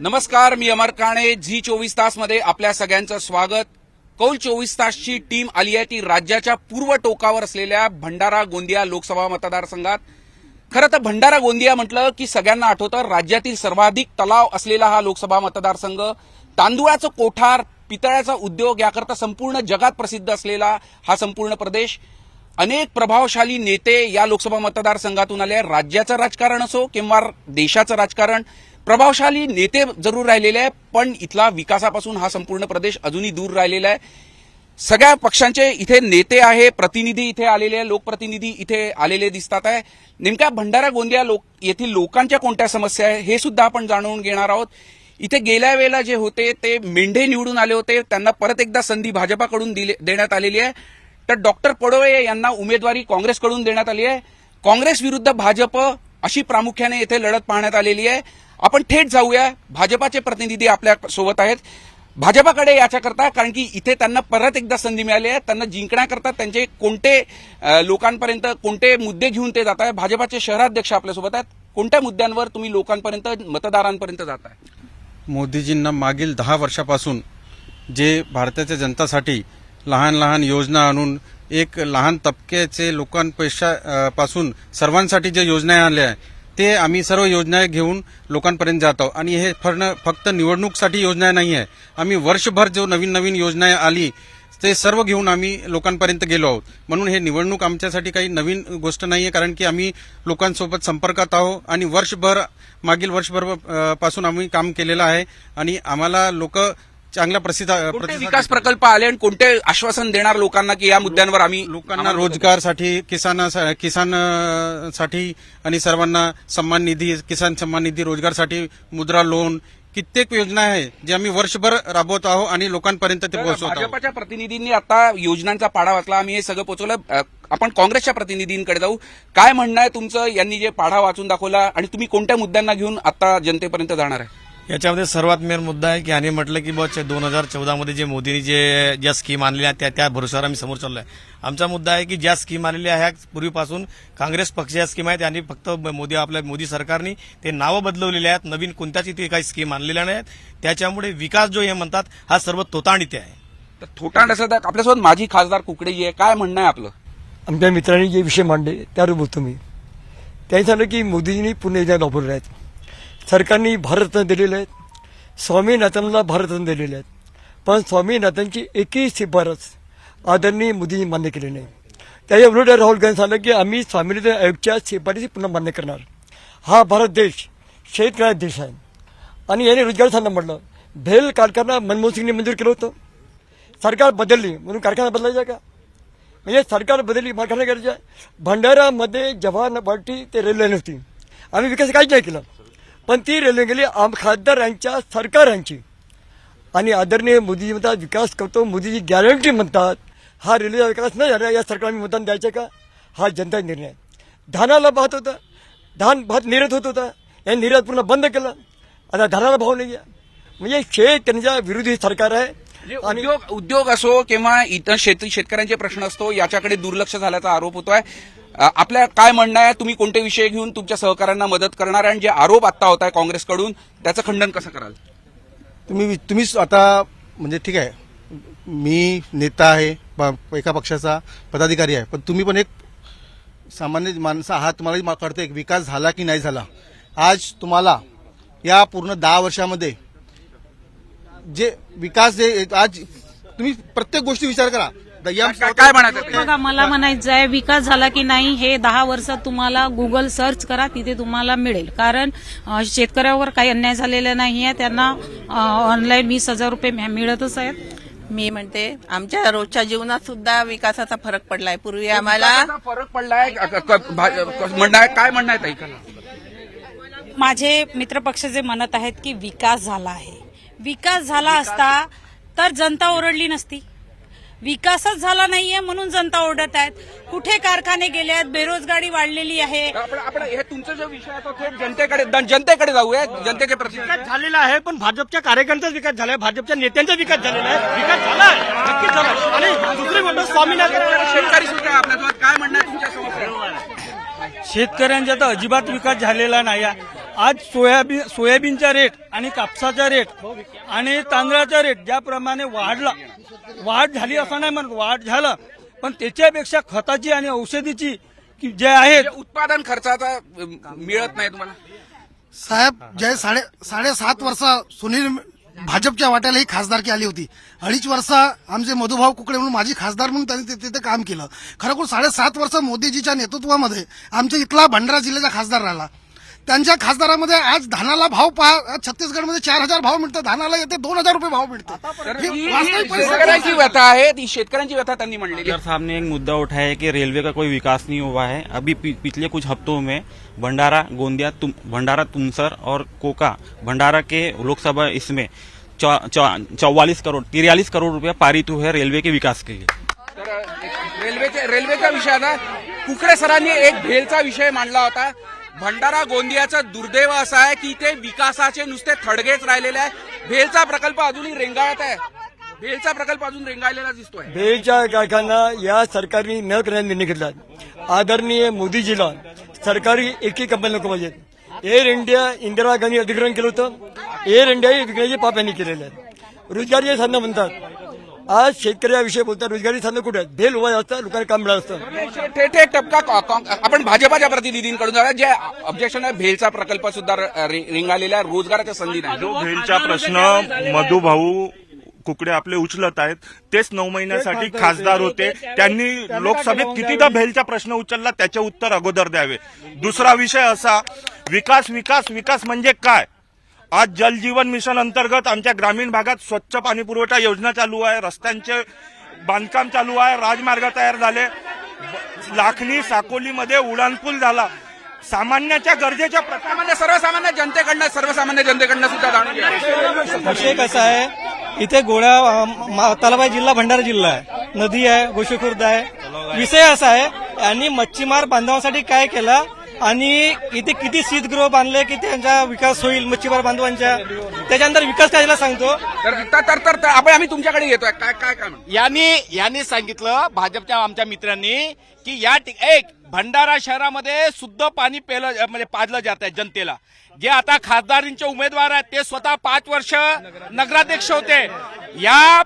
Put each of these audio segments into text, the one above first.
नमस्कार मी अमर काणे. झी चोवीस तासमध्ये आपल्या सगळ्यांचं स्वागत. कौल चोवीस तासची टीम आली आहे ती राज्याच्या पूर्व टोकावर असलेल्या भंडारा गोंदिया लोकसभा मतदारसंघात. खरं तर भंडारा गोंदिया म्हटलं की सगळ्यांना आठवतं राज्यातील सर्वाधिक तलाव असलेला हा लोकसभा मतदारसंघ. तांदुळाचं कोठार पितळ्याचा उद्योग याकरता संपूर्ण जगात प्रसिद्ध असलेला हा संपूर्ण प्रदेश. अनेक प्रभावशाली नेते या लोकसभा मतदारसंघातून आले राज्याचं राजकारण असो किंवा देशाचं राजकारण प्रभावशाली नेते जरूर राहिलेले आहे पण इथला विकासापासून हा संपूर्ण प्रदेश अजूनही दूर राहिलेला आहे. सगळ्या पक्षांचे इथे नेते आहे प्रतिनिधी इथे आलेले आहे लोकप्रतिनिधी इथे आलेले दिसतात आहे. नेमक्या भंडारा गोंदिया लोक येथील लोकांच्या कोणत्या समस्या आहे हे सुद्धा आपण जाणून घेणार आहोत. इथे गेल्या वेळेला जे होते ते मेंढे निवडून आले होते त्यांना परत एकदा संधी भाजपाकडून दिले देण्यात आलेली आहे. तर डॉक्टर पडोळे यांना उमेदवारी काँग्रेसकडून देण्यात आली आहे. काँग्रेस विरुद्ध भाजप अशी प्रामुख्याने येथे लढत पाहण्यात आलेली आहे. आपण थेट जाऊया. भाजपाचे प्रतिनिधी आपल्यासोबत आहेत. भाजपाकडे याच्याकरता कारण की इथे त्यांना परत एकदा संधी मिळाली आहे. त्यांना जिंकण्याकरता त्यांचे कोणते लोकांपर्यंत कोणते मुद्दे घेऊन ते जात आहे भाजपाचे शहराध्यक्ष आपल्यासोबत आहेत. कोणत्या मुद्द्यांवर तुम्ही लोकांपर्यंत मतदारांपर्यंत जात आहे मोदीजींना मागील दहा वर्षापासून जे भारताच्या जनतासाठी लहान लहान योजना आणून एक लहान तबक्याचे लोकांपेक्षा पासून सर्वांसाठी जे योजना आल्या आहे ते आम्ही सर्व योजना घेऊन लोकांपर्यंत जात आहोत. आणि हे फर्ण- फक्त निवडणूकसाठी योजना नाही आहे. आम्ही वर्षभर जो नवीन नवीन योजना आली ते सर्व घेऊन आम्ही लोकांपर्यंत गेलो आहोत. म्हणून हे निवडणूक आमच्यासाठी काही नवीन गोष्ट नाही आहे कारण की आम्ही लोकांसोबत संपर्कात आहोत. आणि वर्षभर मागील वर्षभरपासून आम्ही काम केलेलं आहे. आणि आम्हाला लोक चांगल्या प्रसिद्ध कोणते प्रतिसाद विकास प्रकल्प आले आणि कोणते आश्वासन देणार लोकांना की या मुद्द्यांवर आम्ही लोकांना रोजगारसाठी किसान किसान अ, साठी आणि सर्वांना सन्मान निधी किसान सन्मान निधी रोजगारसाठी मुद्रा लोन कित्येक योजना आहे जे आम्ही वर्षभर राबवत आहोत आणि लोकांपर्यंत ते तर पोहोचवत आहोत भाजपाच्या प्रतिनिधींनी आता योजनांचा पाढा वाचला. आम्ही हे सगळं पोहोचवलं अ, आपण काँग्रेसच्या प्रतिनिधींकडे जाऊ. काय म्हणणं आहे तुमचं? यांनी जे पाढा वाचून दाखवला आणि तुम्ही कोणत्या मुद्द्यांना घेऊन आता जनतेपर्यंत जाणार आहे? याच्यामध्ये सर्वात मेन मुद्दा आहे की यांनी म्हटलं की बस दोन हजार चौदामध्ये जे मोदींनी जे ज्या स्कीम आणलेल्या आहेत त्या त्या भरोश्यावर आम्ही समोर चाललो आहे आमचा मुद्दा आहे की ज्या स्कीम आलेल्या ह्या पूर्वीपासून काँग्रेस पक्षाच्या स्कीम आहेत त्यांनी फक्त मोदी आपल्या मोदी सरकारने ते नावं बदलवलेले आहेत. नवीन कोणत्याच इथे काही स्कीम आणलेल्या नाहीत. त्याच्यामुळे विकास जो हे म्हणतात हा सर्व तोतांड इथे आहे. तर थोटांड असं तर आपल्यासोबत माझी खासदार कुकडे आहे काय म्हणणं आहे आपलं? आमच्या मित्रांनी जे विषय मांडले त्यावर बोलतो मी. त्यांनी सांगितलं की मोदींनी पुणे योजना राबवलेल्या आहेत. सरकारने भारतरत्न दिलेले आहेत. स्वामीनाथनला भारतरत्न दिलेले आहेत. पण स्वामीनाथनची एकही शिफारस आदरणीय मोदींनी मान्य केली नाही. त्याच्या उलट राहुल गांधी सांगितलं की आम्ही स्वामीनाथन आयोगच्या शिफारसी पुन्हा मान्य करणार. हा भारत देश शेतकऱ्या देश आहे. आणि याने रोजगार सांगा म्हटलं भेल कारखाना मनमोहन सिंगने मंजूर केलं होतं. सरकार बदलली म्हणून कारखाना बदलायचा का? म्हणजे सरकार बदलली कारखाना करायचा. भंडारामध्ये जवाहरपार्टी ते रेल्वे नव्हती आम्ही विकास काहीच नाही केला. पण ती रेल्वे गेली आम खासदारांच्या सरकारांची. आणि आदरणीय मोदीजी म्हणतात विकास करतो. मोदीजी गॅरंटी म्हणतात हा रेल्वेचा विकास नाही झाला या सरकारने मतदान द्यायचं का? हा जनता निर्णय. आहे. धानाला भात होता. धान भात निर्यात होत होता. या निर्यात पूर्ण बंद केलं. आता धानाला भाव नाही आहे. म्हणजे शेतकऱ्यांच्या विरोधी सरकार आहे. म्हणजे उद्योग उद्योग असो किंवा इतर शेती शेतकऱ्यांचे प्रश्न असतो याच्याकडे दुर्लक्ष झाल्याचा आरोप होतोय. अ, आपल्या काय म्हणणं आहे तुम्ही कोणते विषय घेऊन तुमच्या सहकाऱ्यांना मदत करणार आहे आणि जे आरोप आता होत आहे काँग्रेसकडून त्याचं खंडन कसं कराल? तुम्ही तुम्हीच आता म्हणजे ठीक आहे मी नेता आहे एका पक्षाचा पदाधिकारी आहे पण तुम्ही पण एक सामान्य माणसं आहात तुम्हाला कळतं एक विकास झाला की नाही झाला. आज तुम्हाला या पूर्ण दहा वर्षामध्ये जे विकास जे आज तुम्ही प्रत्येक गोष्टी विचार करा. काय- म्हणायचं? बघा मला म्हणायचं आहे विकास झाला की नाही हे दहा वर्षात तुम्हाला गुगल सर्च करा तिथे तुम्हाला मिळेल. कारण अं, शेतकऱ्यावर काही अन्याय झालेला नाही आहे त्यांना ऑनलाईन वीस हजार रुपये मिळ- मिळतच आहेत. मी म्हणते आमच्या रोजच्या जीवनात सुद्धा विकासाचा फरक पडलाय. पूर्वी आम्हाला विकासाचा फरक पडलाय? क- क- क- भा- क- म्हणणं आहे काय म्हणणं आहे ताई. माझे मित्रपक्ष जे म्हणत आहेत की विकास झाला आहे. विकास झाला असता तर जनता ओरडली नसती. विकासच झाला नाहीये म्हणून जनता ओरडत आहेत. कुठे कारखाने गेले आहेत? बेरोजगारी वाढलेली आहे. आपण आपण हे तुमचा जो विषय आहे तो थेट जनतेकडे जनतेकडे जाऊया. जनतेचे विकास झालेला आहे पण भाजपच्या कार्यकर्त्यांचा विकास झालाय. भाजपच्या नेत्यांचा विकास झालेला आहे. विकास झाला आहे, नक्कीच झाला आहे. आणि दुसरी गोष्ट स्वामीनाथन शेतकरी सुद्धा आपल्यासोबत. काय म्हणणं आहे तुमच्या समस्या शेतकऱ्यांचा तर अजिबात विकास झालेला नाही. आहे. आज सोयाबीन सोयाबीनचा रेट आणि कापसाचा रेट आणि तांदळाचा रेट ज्याप्रमाणे वाढला. वाढ झाली असं नाही म्हणत वाढ झालं. पण त्याच्यापेक्षा खताची आणि औषधीची की जे आहेत म्हणजे उत्पादन खर्चाचा मिळत नाही तुम्हाला? साहेब जे साडे साडेसात वर्ष सुनील भाजपच्या वाट्याला ही खासदारकी आली होती. अडीच वर्ष आमचे मधुभाव कुकडे म्हणून माझी खासदार म्हणून त्यांनी तिथे तिथे काम केलं. खरोखर साडेसात वर्ष मोदीजीच्या नेतृत्वामध्ये आमच्या इथला भंडारा जिल्ह्याचा खासदार राहिला. त्यांच्या खासदारामध्ये आज धानाला भाव पहा छत्तीसगडमध्ये चार हजार भाव मिळतात धानाला येते दोन हजार रुपये भाव मिळते. तर ही शेतकऱ्यांची व्यथा आहे ती शेतकऱ्यांची व्यथा त्यांनी म्हणलेली आहे. सर साहब ने एक मुद्दा उठाया है कि रेलवे का कोई विकास नहीं हुआ है। अभी पिछले कुछ हफ्तों में भंडारा गोंदिया तुम भंडारा तुमसर और कोका भंडारा के लोकसभा इसमें चौवालीस करोड़ तिरयालीस करोड़ रुपया पारित हुए हैं रेलवे के विकास के लिए। तर रेल्वेचा विषय आता कुकडे सरांनी एक भेलचा विषय मांडला होता भंडारा गोंदियाचा दुर्दैव असा आहे की इथे विकासाचे नुसते थडगेच राहिलेले आहे. भेलचा प्रकल्प अजूनही रेंगाळत आहे. भेलचा प्रकल्प अजून रेंगाळलेला दिसतोय. बेलच्या कारखाना या सरकारने न करण्याचा निर्णय घेतला. आदरणीय मोदीजीला सरकारी एकही कंपनी नको पाहिजेत. एअर इंडिया इंदिरा गांधी अधिग्रहण केलं होतं. एअर इंडिया हे विकण्याचे पाप यांनी केलेले आहे. रोजगारी साधनं म्हणतात. आज शेतकऱ्याविषयी बोलतात रोजगारी साधनं कुठे आहेत? भेल उभा असतं लोकांना काम मिळालं असतं. थेट थेट टपका कॉ- कॉ- आपण भाजपाच्या प्रतिनिधींकडून जाऊया जे ऑब्जेक्शन आहे भेलचा प्रकल्प सुद्धा र- रे- रेंगाळलेला आहे, रोजगाराच्या संधी नाही. जो भेलचा प्रश्न मधुभाऊ कुकडे आपले उचलत आहेत तेच नऊ महिन्यासाठी खासदार होते. त्यांनी लोकसभेत कितीदा भेलचा प्रश्न उचलला त्याचे उत्तर अगोदर द्यावे. दुसरा विषय असा विकास विकास विकास म्हणजे काय? आज जलजीवन मिशन अंतर्गत आमच्या ग्रामीण भागात स्वच्छ पाणी पुरवठा योजना चालू आहे रस्त्यांचे बांधकाम चालू आहे राजमार्ग तयार झाले. लाखनी साकोलीमध्ये उडाणपूल झाला. सामान्याच्या गरजेच्या प्रकार सामान्य सर्वसामान्य जनतेकडनं सर्वसामान्य जनतेकडनं सुद्धा जाणून विषय कसा आहे? इथे गोळ्या मा- तलाबाई जिल्हा भंडारा जिल्हा आहे. नदी आहे गोशीखुर्द आहे. विषय असा आहे यांनी मच्छीमार बांधवांसाठी काय केलं? आणि इथे किती शीतगृह बांधले की त्यांचा विकास होईल मच्छीमार बांधवांच्या त्याच्यानंतर विकास करायला सांगतो. तर तर तर तर- तर आपण आम्ही तुमच्याकडे येतोय काय काय काय? यांनी यांनी सांगितलं भाजपच्या आमच्या मित्रांनी की या ठिक एक भंडारा शहरामध्ये शुद्ध पाणी पेलं म्हणजे पाजलं जात आहे जनतेला. जे आता खासदारींचे उमेदवार आहेत ते स्वतः पाच वर्ष नगराध्यक्ष होते. या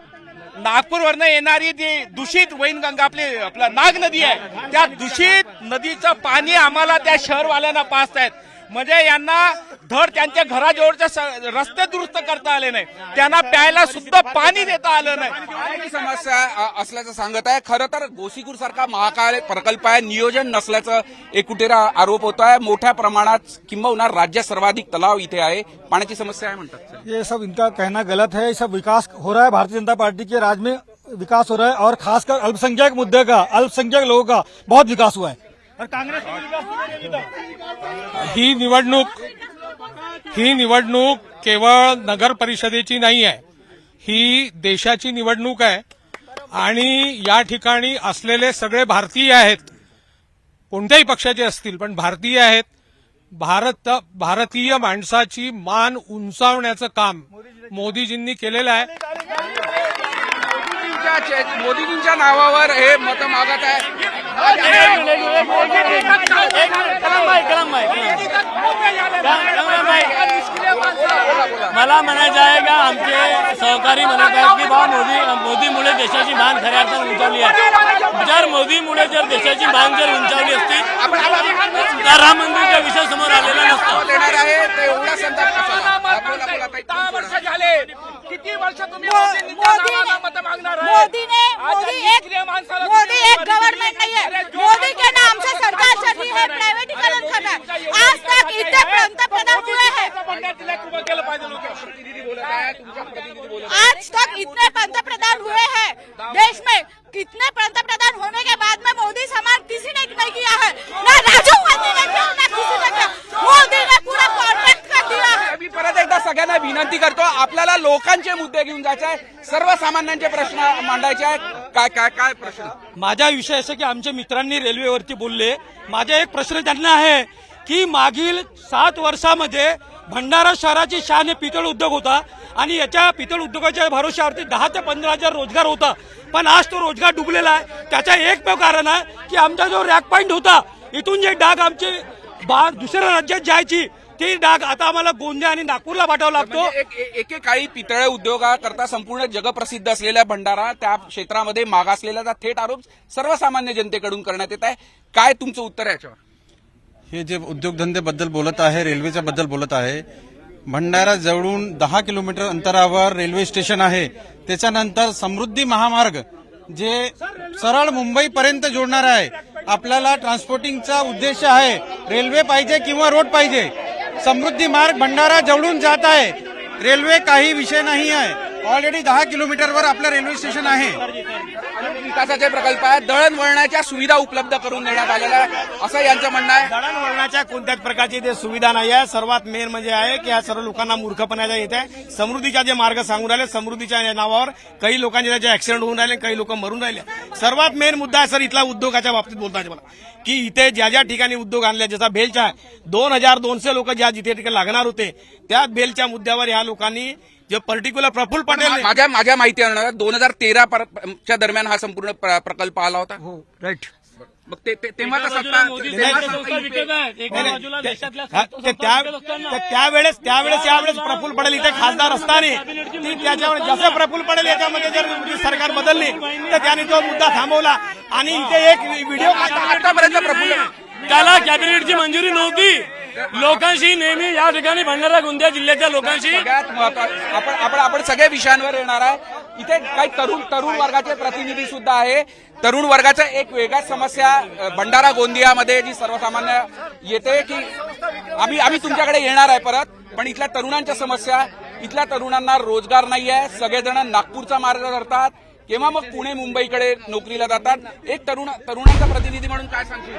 नागपूरवरनं येणारी जी दूषित वैनगंगा आपली आपलं नाग नदी आहे त्या दूषित नदीचं पाणी आम्हाला त्या शहरवाल्यांना पाचतायत म्हणजे यांना धड त्यांच्या घराजवळचे स- रस्ते दुरुस्त करता आले नाही. त्यांना प्यायला सुद्धा पाणी देता आलं नाही. पाण्याची समस्या असल्याचं सांगत आहे. खरं तर गोसीखूर सारखा महाकाय प्रकल्प आहे. नियोजन नसल्याचं एक कुठेरा आरोप होत आहे. मोठ्या प्रमाणात किंबहुना राज्य सर्वाधिक तलाव इथे आहे. पाण्याची समस्या आहे म्हणतात ये सब इनका कहना गलत है। ये सब विकास हो रहा है। भारतीय जनता पार्टी के राज में विकास हो रहा है और खासकर अल्पसंख्यक मुद्दे का अल्पसंख्यक लोगों का बहुत विकास हुआ है। ही निवडणूक ही निवडणूक केवळ नगर परिषदेची नाही आहे. ही देशाची निवडणूक आहे. आणि या ठिकाणी असलेले सगळे भारतीय आहेत. कोणत्याही पक्षाचे असतील पण भारतीय आहेत. भारत भारतीय माणसाची मान उंचावण्याचं काम मोदीजींनी केलेलं आहे. मोदीजींच्या नावावर हे मत मागत आहे. मला म्हणायचं आहे का आमचे सहकारी म्हणत आहेत की बा मोदी मोदीमुळे देशाची मान खऱ्या अर्थानं उंचावली आहे. जर मोदीमुळे जर देशाची मान जर उंचावली असती तर राम मंदिरच्या विषय समोर आलेला नसता देणार आहे ते एवढा संताप कशाला? बोला, बोला, ताई, दहा तुम्ही वर्ष बोला. झाले किती वर्ष तुम्ही मोदीने- मोदींच्या नावाला मतं मागणार आहे? मोदीने आज मोदी या एक निष्क्रिय माणसाला मोदी तुम्ही एक उमेदवारी गव्हर्नमेंट दिली. नाही अरे आहे जो मोदी के माणूस नाम से स्वतः सरकार स्वतः चल रही है स्वतः प्राइवेटीकरण कर रहा तुमच्या है एवढं आज तक माहिती इतने आहे, पंतप्रधान तर हुए हैं मोदीचं भंडार तिला उभं केलं पाहिजे लोकं. प्रतिनिधी बोलत आहे तुमच्या प्रतिनिधी बोलत आहे. आज तक इतने पंतप्रधान हुए हैं देश में कितने पंतप्रधान होने के बाद में मोदी समान किसी ने नहीं किया है ना राजीव गांधी ने किया ना किसी ने किया मोदी ने पूरा कॉन्ट्रैक्ट कर दिया है मी परत एकदा सगळ्यांना विनंती करतो आपल्याला कोणते मुद्दे घेऊन जायचे आहे सर्वसामान्यांचे प्रश्न मांडायचे आहेत. काय काय काय प्रश्न? माझा विषय असं की आमच्या मित्रांनी रेल्वेवरती बोलले. माझा एक प्रश्न त्यांना आहे की मागील सात वर्षामध्ये भंडारा शहराची शान हे पितळ उद्योग होता आणि याच्या पितळ उद्योगाच्या भरोश्यावरती दहा ते पंधरा हजार रोजगार होता. पण आज तो रोजगार डुबलेला आहे. त्याचा एकमेव कारण आहे की आमचा जो रॅक पॉईंट होता इथून जे डाग आमचे बा दुसऱ्या राज्यात जायची ती डाग आता आम्हाला गोंदिया आणि नागपूरला पाठवावा लागतो. म्हणजे एक- एक- एकेकाळी पितळे उद्योगाकरता संपूर्ण जगप्रसिद्ध असलेल्या भंडारा त्या क्षेत्रामध्ये मागासलेल्याचा थेट आरोप सर्वसामान्य जनतेकडून करण्यात येत आहे. काय तुमचं उत्तर आहे याच्यावर? हे जे उद्योगधंदेबद्दल बोलत आहे रेल्वेच्या बद्दल बोलत आहे भंडारा जवळून दहा किलोमीटर अंतरावर रेल्वे स्टेशन आहे. त्याच्यानंतर समृद्धी महामार्ग जे सरळ मुंबईपर्यंत जोडणार आहे. आपल्याला ट्रान्सपोर्टिंगचा उद्देश आहे. रेल्वे पाहिजे किंवा रोड पाहिजे? समृद्धी मार्ग भंडारा जवळून जात आहे. रेल्वे काही विषय नाही आहे. ऑलरेडी दहा किलोमीटरवर आपलं रेल्वे स्टेशन आहे. विकासाचे प्रकल्प आहेत. दळणवळणाच्या सुविधा उपलब्ध करून देण्यात आलेल्या आहे असं यांचं म्हणणं आहे. दळणवळणाच्या कोणत्याच प्रकारची ते सुविधा नाही आहे सर्वात मेन म्हणजे आहे की ह्या सर्व लोकांना मूर्खपणाचा येत आहे. समृद्धीच्या जे मार्ग सांगून राहिले समृद्धीच्या नावावर काही लोकांचे त्याचे ऍक्सिडेंट होऊन राहिले काही लोक मरून राहिले. सर्वात मेन मुद्दा आहे सर इथला उद्योगाच्या बाबतीत बोलताय मला की इथे ज्या ज्या ठिकाणी उद्योग आणले जसा बेलचा आहे दोन हजार दोनशे लोक ज्या जिथे ठिकाणी लागणार होते त्या बेलच्या मुद्द्यावर ह्या लोकांनी जे पर्टिक्युलर प्रफुल्ल पटेल माझ्या माझ्या माहिती दोन हजार तेरा च्या दरम्यान हा संपूर्ण प्र- प्रकल्प आला होता. हो राईट मग ते- तेव्हा त्यावेळेस त्यावेळेस यावेळेस प्रफुल्ल पटेल इथे खासदार असताना ती त्याच्यावर जसं प्रफुल्ल पटेल याच्यामध्ये जर सरकार बदलली तर त्याने तो मुद्दा थांबवला. आणि इथे एक व्हिडिओ आतापर्यंत प्रफुल्ल त्याला कॅबिनेटची मंजुरी नव्हती. लोकांशी नेहमी या ठिकाणी भंडारा गोंदिया जिल्ह्याच्या लोकांशी आपण आपण आपण सगळ्या विषयांवर येणार आहे. इथे काही तरुण तरुण वर्गाचे प्रतिनिधी सुद्धा आहे. तरुण वर्गाच्या एक वेगळ्याच समस्या भंडारा गोंदियामध्ये जी सर्वसामान्य येते की आम्ही आम्ही तुमच्याकडे येणार आहे परत पण इथल्या तरुणांच्या समस्या इथल्या तरुणांना रोजगार नाही आहे सगळेजण नागपूरचा मार्ग धरतात. किंवा मग पुणे मुंबईकडे नोकरीला जातात? एक तरुण तरुणांचा प्रतिनिधी म्हणून काय सांगशील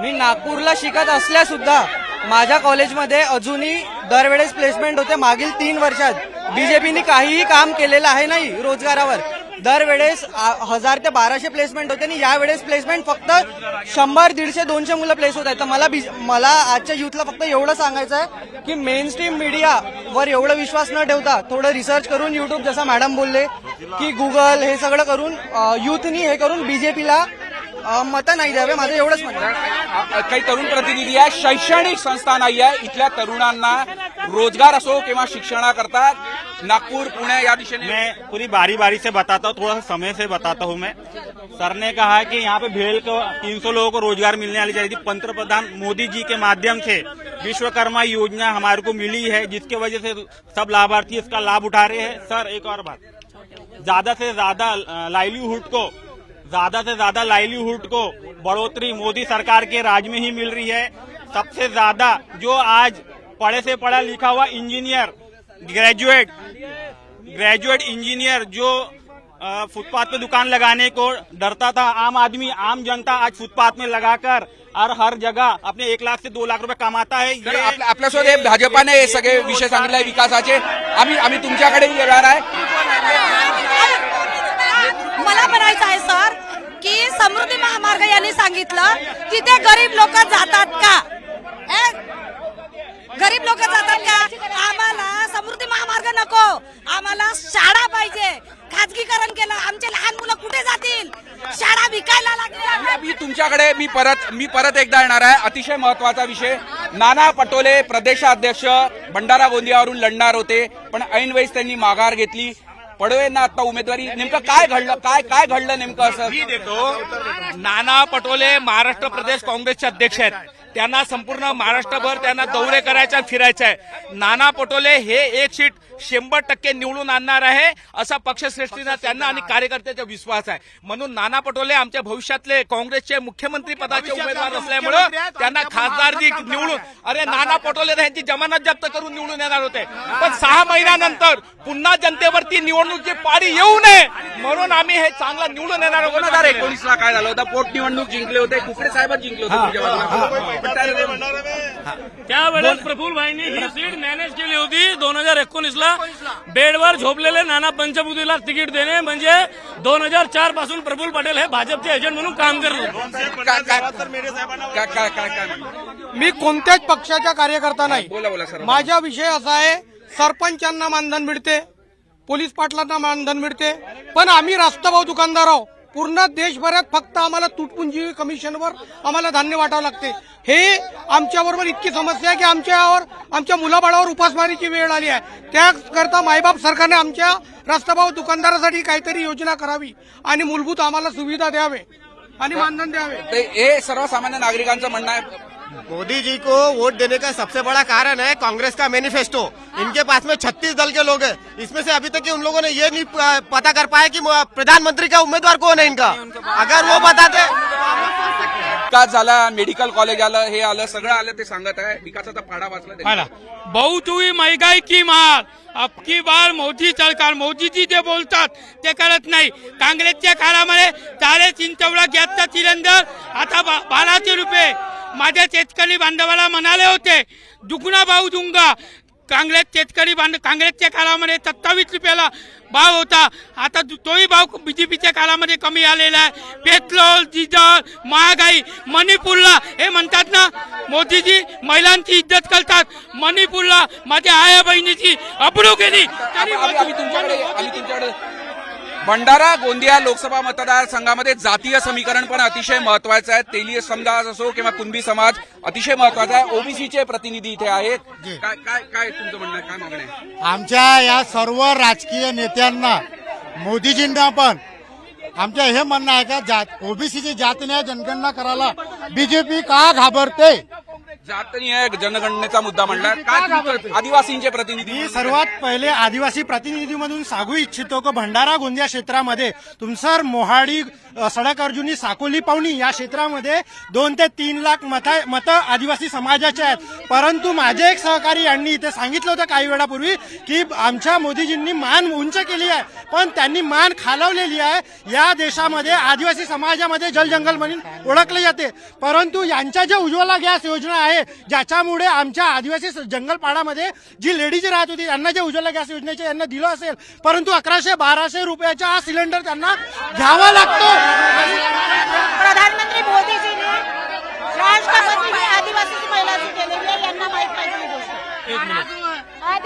मी नागपूरला शिकत असल्या सुद्धा माझ्या कॉलेजमध्ये अजूनही दरवेळेस प्लेसमेंट होते. मागील तीन वर्षात बीजेपीने काहीही काम केलेलं आहे नाही रोजगारावर. दरवेळेस हजार ते बाराशे प्लेसमेंट होते आणि यावेळेस प्लेसमेंट फक्त शंभर दीडशे दोनशे मुलं प्लेस होत आहेत. तर मला बी- मला आजच्या युथला फक्त एवढं सांगायचं आहे की मेन स्ट्रीम मीडियावर एवढं विश्वास न ठेवता थोडं रिसर्च करून युट्यूब जसं मॅडम बोलले की गुगल हे सगळं करून युथनी हे करून बीजेपीला मतं नाही द्यावे माझं एवढंच म्हणणं काही तरुण प्रतिनिधी आहे शैक्षणिक संस्था नाही आहे. इथल्या तरुणांना रोज़गार असो किंवा शिक्षणाकरता नागपुर पुणे या दिशेने मैं पूरी बारी बारी से बताता हूँ थोड़ा सा समय से बताता हूँ मैं। सर ने कहा है कि यहाँ पे भेल को 300 लोगों को रोज़गार मिलने वाली चाहिए थी। पंतप्रधान मोदी जी के माध्यम से विश्वकर्मा योजना हमारे को मिली है जिसके वजह से सब लाभार्थी इसका लाभ उठा रहे हैं। सर एक और बात। ज़्यादा से ज़्यादा लाइवलीहुड को ज़्यादा से ज़्यादा लाइवलीहुड को बढ़ोतरी मोदी सरकार के राज में ही मिल रही है। सबसे ज़्यादा जो आज पढ़े से पढ़ा लिखा हुआ इंजीनियर ग्रेजुएट ग्रेजुएट इंजीनियर जो फुटपाथ पे दुकान लगाने को डरता था आम आदमी आम जनता आज फुटपाथ में लगाकर और हर जगह अपने एक लाख से दो लाख रुपए कमाता है। आपल्यासोबत हे भाजपाने हे सगळे विषय सांगितले विकासाचे। आम्ही आम्ही तुमच्याकडे येणार आहे। मला म्हणायचं आहे सर की समृद्धी महामार्ग यांनी सांगितलं तिथे गरीब लोक जातात का? गरीब लोक जातात का? आम्हाला समृद्धी महामार्ग नको. आम्हाला शाळा पाहिजे. खाजगीकरण केलं. आमचे लहान मुलं कुठे जातील? शाळा विकायला लागली. मी तुमच्याकडे मी परत मी परत एकदा येणार आहे. अतिशय महत्त्वाचा विषय. नाना पटोले प्रदेशाध्यक्ष भंडारा गोंदियावरून लढणार होते पण ऐनवेळेस त्यांनी माघार घेतली. पडवेंना आता उमेदवारी. नेमकं काय घडलं? काय काय घडलं नेमकं असं? मी देतो. नाना पटोले महाराष्ट्र प्रदेश काँग्रेसचे अध्यक्ष आहेत. त्यांना संपूर्ण महाराष्ट्रभर त्यांना दौरे करायचे आणि फिरायचे आहे. नाना पटोले हे एक सीट शंभर टक्के निवडून आणणार आहे असा पक्षश्रेष्ठींना त्यांना आणि कार्यकर्त्याचा विश्वास आहे. म्हणून नाना पटोले आमच्या भविष्यातले काँग्रेसचे मुख्यमंत्री पदाचे उमेदवार असल्यामुळं त्यांना खासदार जी निवडून अरे नाना पटोले यांची जमानत जप्त करून निवडून येणार होते. पण सहा महिन्यानंतर पुन्हा जनतेवरती निवडणूकची पाडी येऊ नये. म्हणून आम्ही हे चांगलं निवडून येणार दोन हजार एकोणीस ला काय झालं होतं? पोटनिवडणूक जिंकले होते. कुकडे साहेबच जिंकले होते त्यावेळेस प्रफुल्ल भाईंनी ही सीट मॅनेज केली होती. दोन हजार एकोणीस ला बेडवर झोपलेले नाना पंचबुद्धीला तिकीट देणे म्हणजे दोन हजार चारपासून प्रफुल्ल पटेल हे भाजपचे एजंट म्हणून काम करत होते? मी कोणत्याच पक्षाचा कार्यकर्ता नाही. बोला बोला सर. माझा विषय असा आहे सरपंचांना मानधन मिळते. पोलीस पाटलांना मानधन मिळते. पण आम्ही रास्तभाव दुकानदार आहोत. पूर्ण देशभरात फक्त आम्हाला तुटपुंजी कमिशनवर आम्हाला धान्य वाटावं लागते. हे आमच्याबरोबर इतकी समस्या आहे की आमच्यावर आमच्या मुलाबाळावर उपासमारीची वेळ आली आहे. त्याकरता मायबाप सरकारने आमच्या रस्ताभाव दुकानदारासाठी काहीतरी योजना करावी आणि मूलभूत आम्हाला सुविधा द्यावे आणि मानधन द्यावे. हे सर्वसामान्य नागरिकांचं म्हणणं आहे. मोदी जी को वोट देने का सबसे बड़ा कारण है कांग्रेस का मैनिफेस्टो। इनके पास में 36 दल के लोग हैं। इसमें से अभी तक उन लोगों ने ये नहीं पता कर पाया कि प्रधानमंत्री का उम्मीदवार कौन है इनका। अगर वो बताते विकास झाला मेडिकल कॉलेज आलं हे आलं सगळं आलं ते सांगत आहे. विकासाचा पाडा वाचला बहुत हुई महँगाई की मार. अब की बार मोदी सरकार मोदीजी जे बोलतात ते करत नाही. काँग्रेसच्या काळामध्ये साडेतीन चौदा गॅसचा सिलेंडर आता बाराशे रुपये. माझ्या शेतकरी बांधवाला म्हणाले होते दुगुणा भाव दूंगा. काँग्रेस शेतकरी बांध काँग्रेसच्या काळामध्ये सत्तावीस रुपयाला भाव होता. आता तोही भाव बीजेपीच्या काळामध्ये कमी आलेला आहे. पेट्रोल डिझेल महागाई मणिपूरला हे म्हणतात ना मोदीजी महिलांची इज्जत करतात. मणिपूरला माझ्या आया बहिणीची अब्रू केली भंडारा गोंदिया लोकसभा मतदारसंघामध्ये जातीय समीकरण पण अतिशय महत्वाचं आहे. तेलीय समाज असो किंवा कुणबी समाज अतिशय महत्त्वाचा आहे. ओबीसीचे प्रतिनिधी इथे आहेत. काय काय काय तुमचं म्हणणं आहे? काय मागणं आहे? आमच्या या सर्व राजकीय नेत्यांना मोदीजींना पण आमचं हे म्हणणं आहे का जात ओबीसीची जातनीय जनगणना करायला बीजेपी का घाबरते? जातनीय जनगणनेचा मुद्दा म्हणला काय आदिवासींचे प्रतिनिधी मी सर्वात पहिले आदिवासी प्रतिनिधी म्हणून सांगू इच्छितो की भंडारा गोंदिया क्षेत्रामध्ये तुमसर मोहाडी सडक अर्जुनी साकोली पावणी या क्षेत्रामध्ये दोन ते तीन लाख मत मतं आदिवासी समाजाचे आहेत. परंतु माझे एक सहकारी यांनी इथे सांगितलं होतं काही वेळापूर्वी की आमच्या मोदीजींनी मान उंच केली आहे. पण त्यांनी मान खालवलेली आहे. या देशामध्ये आदिवासी समाजामध्ये जलजंगल म्हणून ओळखले जाते परंतु यांच्या ज्या उज्ज्वला गॅस योजना आहे ज्याच्यामुळे आमच्या आदिवासी जंगलपाडामध्ये जी लेडीज राहत होती त्यांना जे उज्ज्वला गॅस योजनेचे यांना दिलं असेल परंतु अकराशे बाराशे रुपयाचा हा सिलेंडर त्यांना घ्यावा लागतो प्रधानमंत्री मोदीजींनी आदिवासी महिलाची केलेली आहे यांना माहीत पाहिजे गोष्ट.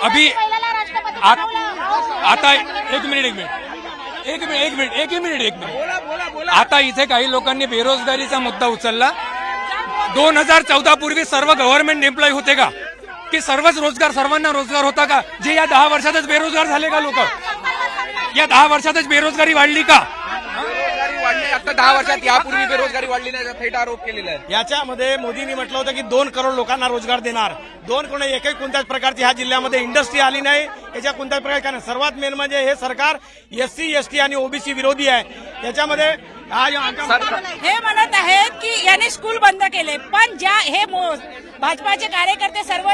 अभी. आता एक मिनिट एक मिनिट एक मिनिट एक मिनिट एक मिनिट एक मिनिट. आता इथे काही लोकांनी बेरोजगारीचा मुद्दा उचलला. दोन हजार चौदा पूर्वी सर्व गव्हर्नमेंट एम्प्लॉई होते का? की सर्वच रोजगार सर्वांना रोजगार होता का? जे या दहा वर्षातच बेरोजगार झाले का लोक? या दहा वर्षातच बेरोजगारी वाढली का? आता दहा वर्षात यापूर्वी बेरोजगारी वाढली नाही थेट आरोप केलेला आहे. याच्यामध्ये मोदींनी म्हटलं होतं की दोन करोड लोकांना रोजगार देणार. दोन करोड एकही कोणत्याच प्रकारची ह्या जिल्ह्यामध्ये इंडस्ट्री आली नाही. याच्या कोणत्याच प्रकार कारण सर्वात मेन म्हणजे हे सरकार एस सी एस टी आणि ओबीसी विरोधी आहे. याच्यामध्ये हा हे म्हणत आहेत की यांनी स्कूल बंद केले. पण ज्या हे भाजपाचे कार्यकर्ते सर्व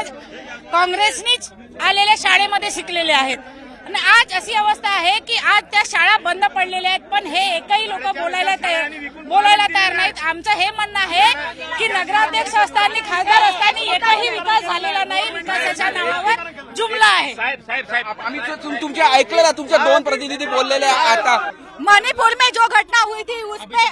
काँग्रेसनीच आलेल्या शाळेमध्ये शिकलेले आहेत. आणि आज अशी अवस्था आहे की आज त्या शाळा बंद पडलेल्या आहेत पण हे एकही लोक बोलायला तयार बोलायला तयार नाहीत. आमचं हे म्हणणं आहे की नगराध्यक्ष असताना खासदार असताना एकही विकास झालेला नाही. विकासाच्या नावावर जुमला आहे. साहेब साहेब साहेब. आम्ही तो- तुम- तुमचे ऐकलं ना तुमचे दोन प्रतिनिधी बोललेले आहे आता. मणिपुर में जो घटना हुई थी उस पे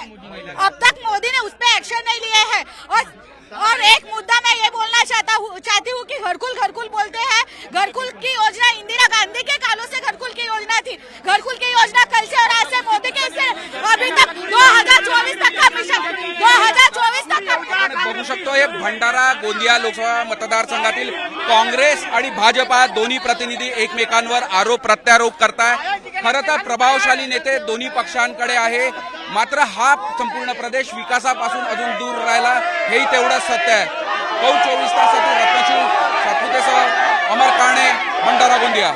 अब तक मोदी ने उस पे एक्शन नहीं लिया है। और और एक मुद्दा मैं ये बोलना चाहता हूँ चाहती हूँ कि घरकुल घरकुल बोलते हैं। घरकुल की योजना इंदिरा गांधी के कालों से घरकुल की योजना थी। घरकुल की योजना कल से और आज से मोदी के से अभी तक 2024 तक का मिशन 2024 तक का बघू शकतो हे भंडारा गोंदिया लोकसभा मतदारसंघातील काँग्रेस आणि भाजपा दोन्ही प्रतिनिधी एकमेकांवर आरोप प्रत्यारोप करताय. खरं तर प्रभावशाली नेते दोन्ही पक्षांकडे आहे. मात्र हा संपूर्ण प्रदेश विकासापासून अजून दूर राहिला हेही तेवढंच सत्य आहे. पौ चोवीस तासातील रत्नाशिव सातपुतेसह अमर काणे भंडारा गोंदिया.